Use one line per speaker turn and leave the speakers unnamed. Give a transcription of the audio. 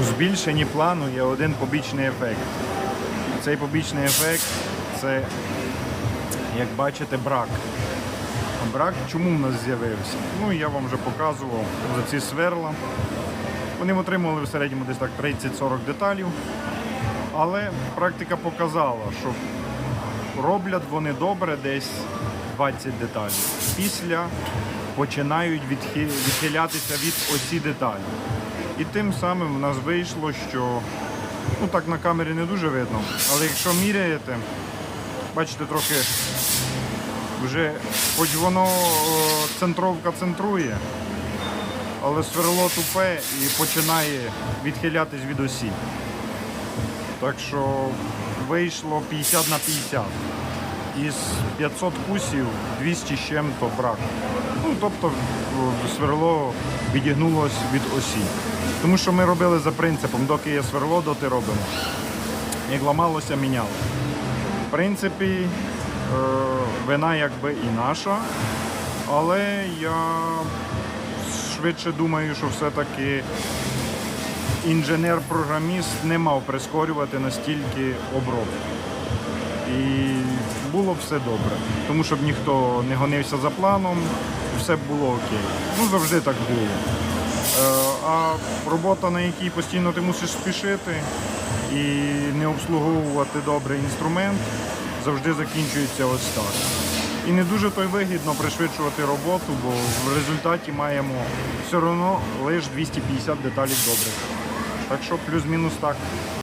У збільшенні плану є один побічний ефект. Цей побічний ефект це, як бачите, брак. Брак чому в нас з'явився? Ну, я вам вже показував за ці сверла. Вони отримували в середньому десь так 30-40 деталів. Але практика показала, що роблять вони добре десь 20 деталей. Після починають відхилятися від оці деталі. І тим самим в нас вийшло, що ну так на камері не дуже видно, але якщо міряєте, бачите, трохи вже хоч воно центровка центрує, але сверло тупе і починає відхилятись від осі. Так що вийшло 50 на 50. Із 500 кусів 200 з чим-то брак. Ну, тобто сверло відігнулось від осі. Тому що ми робили за принципом, доки є сверло, доти робимо. Як ламалося, міняли. В принципі, е, вина якби і наша, але я швидше думаю, що все-таки інженер-програміст не мав прискорювати настільки обробку. І було все добре. Тому щоб ніхто не гонився за планом, все було окей. Ну завжди так було. Е, А робота, на якій постійно ти мусиш спішити і не обслуговувати добре інструмент, завжди закінчується ось так. І не дуже то й вигідно пришвидшувати роботу, бо в результаті маємо все одно лише 250 деталей добрих. Так що плюс-мінус так.